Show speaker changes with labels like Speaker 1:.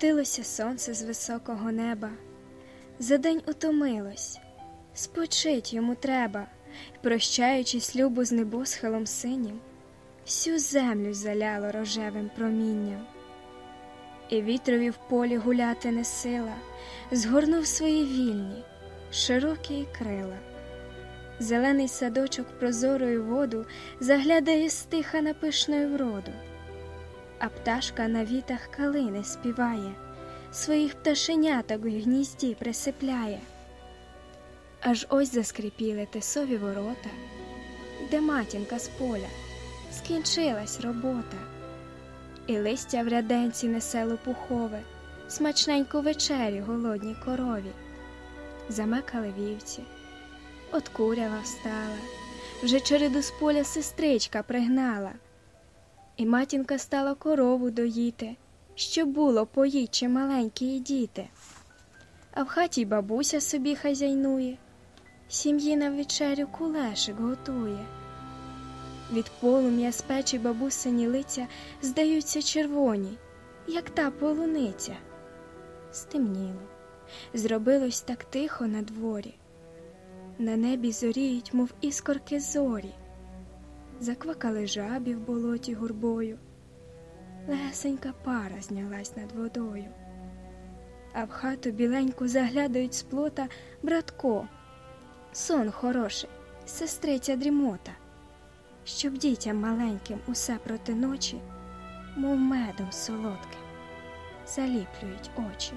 Speaker 1: Спустилося сонце з високого неба, за день утомилось, спочить йому треба, І, прощаючись любу з небосхилом синім, всю землю заляло рожевим промінням. І вітрові в полі гуляти не сила, згорнув свої вільні, широкі крила. Зелений садочок прозорою воду заглядає стиха на пишною вроду, а пташка на вітах калини співає, своїх пташеняток в гнізді присипляє. Аж ось заскрипіли тесові ворота, де матінка з поля, скінчилась робота, і листя в ряденці несе лопухове, смачненьку вечерю голодній корові. Замекали вівці. От курява встала, вже череду з поля сестричка пригнала, і матінка стала корову доїти, що було поїть чи маленькі діти. А в хаті й бабуся собі хазяйнує, сім'ї на вечерю кулешик готує. Від полум'я з печі бабусині лиця здаються червоні, як та полуниця. Стемніло, зробилось так тихо на дворі. На небі зоріють, мов іскорки зорі, заквакали жабі в болоті гурбою, лесенька пара знялась над водою, а в хату біленьку заглядають з плота братко, сон хороший, сестриця дрімота, щоб дітям маленьким усе проти ночі, мов медом солодким, заліплюють очі.